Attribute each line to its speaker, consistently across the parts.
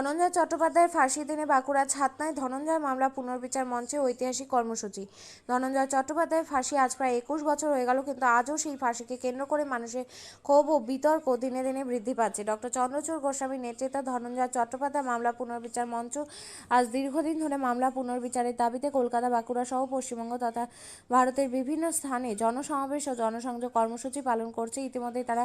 Speaker 1: ধনঞ্জয় চট্টোপাধ্যায়ের ফাঁসি দিনে বাঁকুড়া ছাতনায় ধনঞ্জয় মামলা পুনর্বিচার মঞ্চে ঐতিহাসিক কর্মসূচি। ধনঞ্জয় চট্টোপাধ্যায়ের ফাঁসি আজ প্রায় একুশ বছর হয়ে গেল, কিন্তু আজও সেই ফাঁসিকে কেন্দ্র করে মানুষের ক্ষোভ ও বিতর্ক দিনে দিনে বৃদ্ধি পাচ্ছে। ডক্টর চন্দ্রচূড় গোস্বামীর নেতৃত্বে ধনঞ্জয় চট্টোপাধ্যায় মামলা পুনর্বিচার মঞ্চ আজ দীর্ঘদিন ধরে মামলা পুনর্বিচারের দাবিতে কলকাতা, বাঁকুড়া সহ পশ্চিমবঙ্গ তথা ভারতের বিভিন্ন স্থানে জনসমাবেশ ও জনসংযোগ কর্মসূচি পালন করছে। ইতিমধ্যে তারা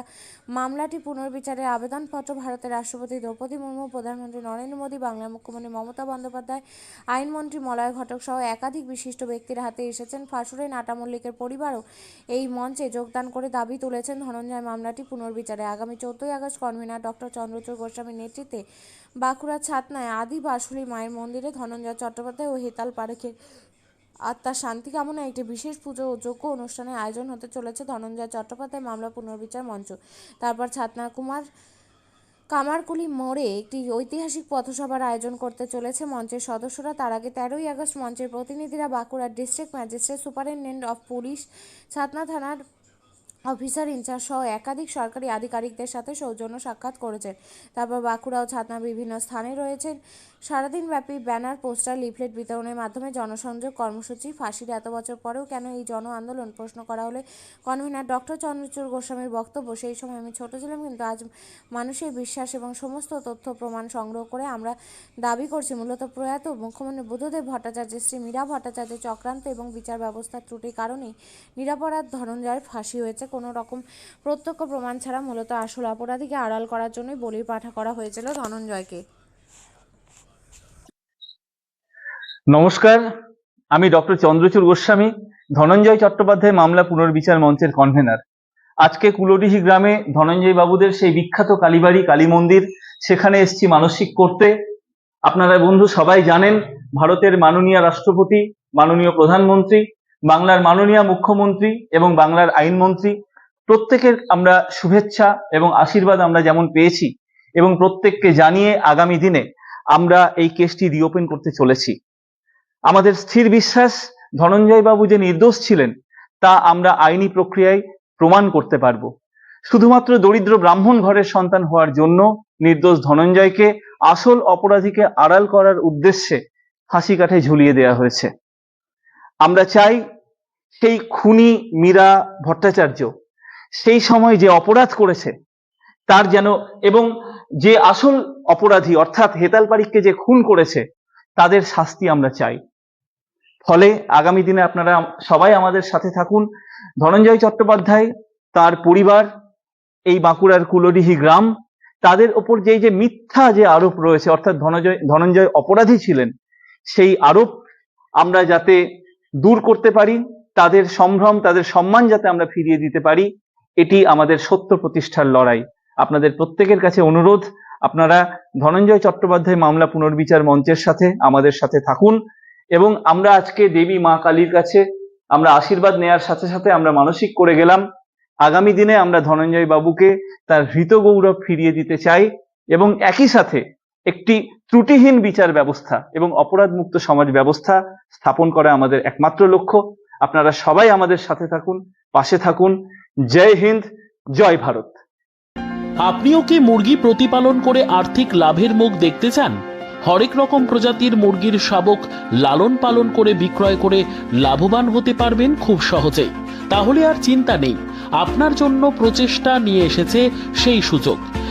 Speaker 1: মামলাটি পুনর্বিচারের আবেদনপত্র ভারতের রাষ্ট্রপতি দ্রৌপদী মুর্মু, প্রধানমন্ত্রী নরেন্দ্র মোদী, বাংলার মুখ্যমন্ত্রী মমতা বন্দ্যোপাধ্যায়, আইনমন্ত্রী মলয় ঘটক সহ একাধিক বিশিষ্ট ব্যক্তির হাতে এসেছেন ফাঁসুরে নাটা মল্লিকের পরিবারও। এই মঞ্চে যোগদান করে দাবি তুলেছেন ধনঞ্জয় মামলাটি পুনর্বিচারে। আগামী চোদ্দই আগস্ট কনভেনার ডক্টর চন্দ্রচূড় গোস্বামীর নেতৃত্বে বাঁকুড়া ছাতনায় আদি বাসুলি মায়ের মন্দিরে ধনঞ্জয় চট্টোপাধ্যায় ও হেতাল পারেখের আত্মার শান্তি কামনায় একটি বিশেষ পুজো ও যোগ্য অনুষ্ঠানের আয়োজন হতে চলেছে ধনঞ্জয় চট্টোপাধ্যায় মামলা পুনর্বিচার মঞ্চ। তারপর ছাতনার কুমার কামারকুলি মোড়ে একটি ঐতিহাসিক পথসভার আয়োজন করতে চলেছে মঞ্চের সদস্যরা। তার আগে তেরোই আগস্ট মঞ্চের প্রতিনিধিরা বাঁকুড়ার district magistrate superintendent of police, Chhatna থানার অফিসার ইনচার্জ সহ একাধিক সরকারি আধিকারিকদের সাথে সৌজন্য সাক্ষাৎ করেছেন। তারপর বাঁকুড়া ও ছাতনা বিভিন্ন স্থানে রয়েছেন। সারাদিনব্যাপী ব্যানার, পোস্টার, লিফলেট বিতরণের মাধ্যমে জনসংযোগ কর্মসূচি, ফাঁসির এত বছর পরেও কেন এই জন আন্দোলন প্রশ্ন করা হলে কনভেনার ডক্টর চন্দ্রচূড় গোস্বামীর বক্তব্য? সেই সময় আমি ছোট ছিলাম, কিন্তু আজ মানুষের বিশ্বাস এবং সমস্ত তথ্য প্রমাণ সংগ্রহ করে আমরা দাবি করছি। মূলত প্রয়াত মুখ্যমন্ত্রী বুদ্ধদেব ভট্টাচার্যের শ্রী মীরা ভট্টাচার্যের চক্রান্ত এবং বিচার ব্যবস্থার ত্রুটির কারণেই নিরাপরাধ ধনঞ্জয়ের ফাঁসি হয়েছে। কোনো রকম প্রত্যক্ষ প্রমাণ ছাড়া মূলত আসল অপরাধীকে আড়াল করার জন্যই বলির পাঠা করা হয়েছিল ধনঞ্জয়কে।
Speaker 2: নমস্কার, আমি ডক্টর চন্দ্রচূড় গোস্বামী, ধনঞ্জয় চট্টোপাধ্যায় মামলা পুনর্বিচার মঞ্চের কনভেনার আজকে কুলডিহি গ্রামে ধনঞ্জয় বাবুদের সেই বিখ্যাত কালীবাড়ি কালী মন্দির সেখানে এসছি মানসিক করতে। আপনারা বন্ধু সবাই জানেন, ভারতের মাননীয় রাষ্ট্রপতি, মাননীয় প্রধানমন্ত্রী বাংলার মাননীয় মুখ্যমন্ত্রী এবং বাংলার আইনমন্ত্রী, প্রত্যেকের আমরা শুভেচ্ছা এবং আশীর্বাদ আমরা যেমন পেয়েছি এবং প্রত্যেককে জানিয়ে আগামী দিনে আমরা এই কেসটি রিওপেন করতে চলেছি। আমাদের স্থির বিশ্বাস, ধনঞ্জয় বাবু যে নির্দোষ ছিলেন, তা আমরা আইনি প্রক্রিয়ায় প্রমাণ করতে পারব। শুধুমাত্র দরিদ্র ব্রাহ্মণ ঘরের সন্তান হওয়ার জন্য নির্দোষ ধনঞ্জয়কে আসল অপরাধীকে আড়াল করার উদ্দেশ্যে ফাঁসি কাঠে ঝুলিয়ে দেওয়া হয়েছে। আমরা চাই সেই খুনি মীরা ভট্টাচার্য, সেই সময় যে অপরাধ করেছে, তার যেন এবং যে আসল অপরাধী, অর্থাৎ হেতাল পারিককে যে খুন করেছে, তাদের শাস্তি আমরা চাই। ফলে আগামী দিনে আপনারা সবাই আমাদের সাথে থাকুন। ধনঞ্জয় চট্টোপাধ্যায়, তার পরিবার, এই বাঁকুড়ার কুলডিহি গ্রাম, তাদের ওপর যে যে মিথ্যা যে আরোপ রয়েছে, অর্থাৎ ধনঞ্জয় ধনঞ্জয় অপরাধী ছিলেন, সেই আরোপ আমরা যাতে দূর করতে পারি। তাদের সম্ভ্রম, তাদের সম্মান যাতে আমরা ফিরিয়ে দিতে পারি, এটি আমাদের সত্য প্রতিষ্ঠার লড়াই। আপনাদের প্রত্যেকের কাছে অনুরোধ, আপনারা ধনঞ্জয় চট্টোপাধ্যায় মামলা পুনর্বিচার মঞ্চের সাথে আমাদের সাথে থাকুন এবং আমরা আজকে দেবী মা কালীর কাছে আমরা আশীর্বাদ নেয়ার সাথে সাথে আমরা মানসিক করে গেলাম। আগামী দিনে আমরা ধনঞ্জয় বাবুকে তার হৃত গৌরব ফিরিয়ে দিতে চাই এবং একই সাথে একটি ত্রুটিহীন বিচার ব্যবস্থা এবং অপরাধমুক্ত সমাজ ব্যবস্থা স্থাপন করা আমাদের একমাত্র লক্ষ্য। আপনারা সবাই আমাদের সাথে থাকুন, পাশে থাকুন। জয় হিন্দ, জয় ভারত।
Speaker 3: আপনিও কি মুরগি প্রতিপালন করে আর্থিক লাভের মুখ দেখতে চান? হরেক রকম প্রজাতির মুরগির শাবক লালন পালন করে বিক্রয় করে লাভবান হতে পারবেন খুব সহজেই। তাহলে আর চিন্তা নেই, আপনার জন্য প্রচেষ্টা নিয়ে এসেছে সেই সুযোগ।